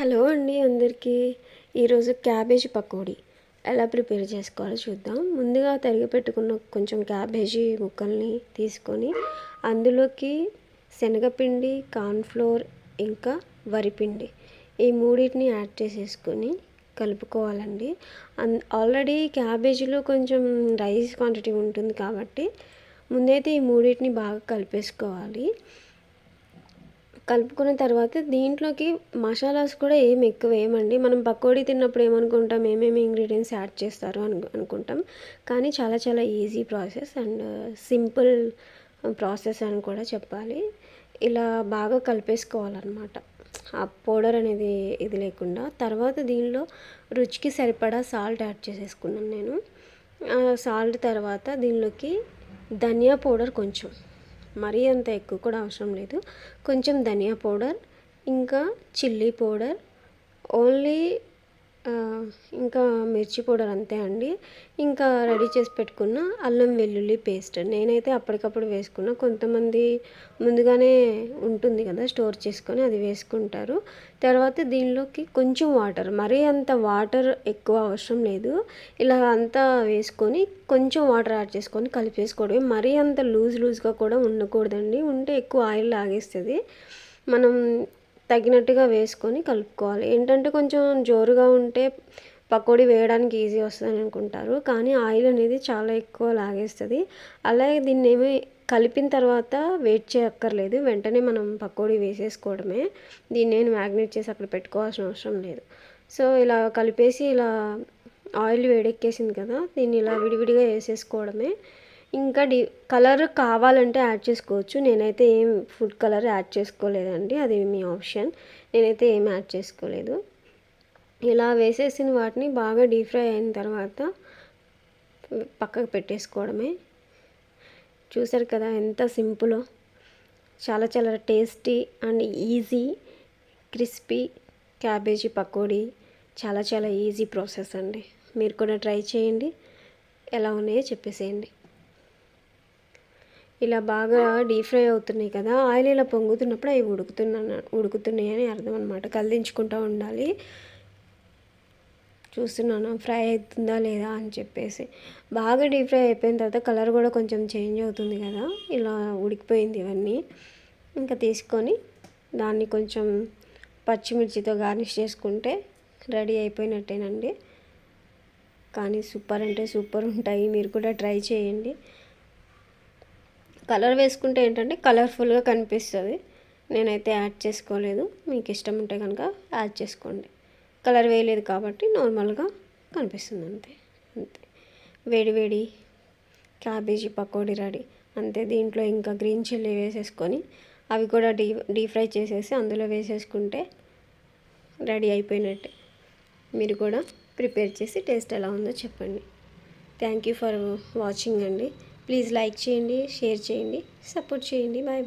Hello అండి అందరికీ. ఈరోజు క్యాబేజీ పకోడీ. ఎలా ప్రిపేర్ చేసుకోవాలో చూద్దాం. ముందుగా తరిగి పెట్టుకున్న కొంచెం క్యాబేజీ ముక్కల్ని తీసుకొని అందులోకి శనగపిండి కార్న్ఫ్లోర్ ఇంకా వరిపిండి ఈ మూడింటిని యాడ్ చేసేసుకొని కలుపుకోవాలండి. అన్ ఆల్రెడీ క్యాబేజీలో కొంచెం రైస్ క్వాంటిటీ ఉంటుంది కాబట్టి ముందైతే ఈ మూడింటిని బాగా కలిపేసుకోవాలి. కలుపుకున్న తర్వాత దీంట్లోకి మసాలాస్ కూడా ఏమి ఎక్కువ వేయమండి మనం పకోడీ తిన్నప్పుడు ఏమనుకుంటాం? ఏమేమి ఇంగ్రీడియంట్స్ యాడ్ చేస్తారు అను అనుకుంటాం. కానీ చాలా చాలా easy process and simple process అని కూడా చెప్పాలి. ఇలా బాగా కలిపేసుకోవాలన్నమాట. ఆ పౌడర్ అనేది ఇది లేకుండా. తర్వాత దీనిలో రుచికి సరిపడా సాల్ట్ యాడ్ చేసేసుకున్నాను నేను. సాల్ట్ తర్వాత దీనిలోకి ధనియా పౌడర్ కొంచెం. మరీ అంత ఎక్కువ కూడా అవసరం లేదు. కొంచెం ధనియా పౌడర్ ఇంకా చిల్లీ పౌడర్ ఓన్లీ ఇంకా మిర్చి పౌడర్ అంతే అండి. ఇంకా రెడీ చేసి పెట్టుకున్న అల్లం వెల్లుల్లి పేస్ట్. నేనైతే అప్పటికప్పుడు వేసుకున్నా. కొంతమంది ముందుగానే ఉంటుంది కదా స్టోర్ చేసుకొని అది వేసుకుంటారు. తర్వాత దీనిలోకి కొంచెం వాటర్ మరీ అంత వాటర్ ఎక్కువ అవసరం లేదు. ఇలా అంతా వేసుకొని కొంచెం వాటర్ యాడ్ చేసుకొని కలిపేసుకోవడమే. మరీ అంత లూజ్ లూజ్గా కూడా ఉండకూడదండి. ఉంటే ఎక్కువ ఆయిల్ లాగేస్తుంది. మనం తగినట్టుగా వేసుకొని కలుపుకోవాలి. ఏంటంటే కొంచెం జోరుగా ఉంటే పకోడీ వేయడానికి ఈజీ వస్తుంది అనుకుంటారు. కానీ ఆయిల్ అనేది చాలా ఎక్కువ లాగేస్తుంది. అలాగే దీన్ని ఏమి కలిపిన తర్వాత వెయిట్ చేయక్కర్లేదు. వెంటనే మనం పకోడీ వేసేసుకోవడమే. దీన్ని నేను మ్యాగ్నేట్ చేసి అక్కడ పెట్టుకోవాల్సిన అవసరం లేదు. సో ఇలా కలిపేసి ఇలా ఆయిల్ వేడెక్కేసింది కదా దీన్ని ఇలా విడివిడిగా వేసేసుకోవడమే. ఇంకా డి కలర్ కావాలంటే యాడ్ చేసుకోవచ్చు. నేనైతే ఏం ఫుడ్ కలర్ యాడ్ చేసుకోలేదండి. అది మీ ఆప్షన్. నేనైతే ఏం యాడ్ చేసుకోలేదు. ఇలా వేసేసిన వాటిని బాగా డీప్ ఫ్రై అయిన తర్వాత పక్కకు పెట్టేసుకోవడమే. చూసారు కదా ఎంత సింపులో. చాలా చాలా tasty and easy. Crispy cabbage pakodi. చాలా చాలా ఈజీ ప్రాసెస్ అండి. మీరు కూడా ట్రై చేయండి. ఎలా ఉన్నాయో చెప్పేసేయండి. ఇలా బాగా డీప్ ఫ్రై అవుతున్నాయి కదా ఆయిల్ ఇలా పొంగుతున్నప్పుడు అవి ఉడుకుతున్నా ఉడుకుతున్నాయి అని అర్థం అనమాట కదిలించుకుంటూ ఉండాలి. చూస్తున్నాను ఫ్రై అవుతుందా లేదా అని చెప్పేసి. బాగా డీప్ ఫ్రై అయిపోయిన తర్వాత కలర్ కూడా కొంచెం చేంజ్ అవుతుంది కదా ఇలా ఉడికిపోయింది ఇవన్నీ. ఇంకా తీసుకొని దాన్ని కొంచెం పచ్చిమిర్చితో గార్నిష్ చేసుకుంటే రెడీ అయిపోయినట్టేనండి. కానీ సూపర్ అంటే సూపర్ ఉంటాయి మీరు కూడా ట్రై చేయండి. కలర్ వేసుకుంటే ఏంటంటే కలర్ఫుల్గా కనిపిస్తుంది. నేనైతే యాడ్ చేసుకోలేదు. మీకు ఇష్టం ఉంటే కనుక యాడ్ చేసుకోండి. కలర్ వేయలేదు కాబట్టి నార్మల్గా కనిపిస్తుంది అంతే. అంతే. వేడి వేడి క్యాబేజీ పకోడీ రెడీ. అంతే. దీంట్లో ఇంకా గ్రీన్ చిల్లీ వేసేసుకొని అవి కూడా డీ డీప్ ఫ్రై చేసేసి అందులో వేసేసుకుంటే రెడీ అయిపోయినట్టే. మీరు కూడా ప్రిపేర్ చేసి టేస్ట్ ఎలా ఉందో చెప్పండి. థ్యాంక్ యూ ఫర్ వాచింగ్ అండి. ప్లీజ్ లైక్ చేయండి షేర్ చేయండి సపోర్ట్ చేయండి. Bye bye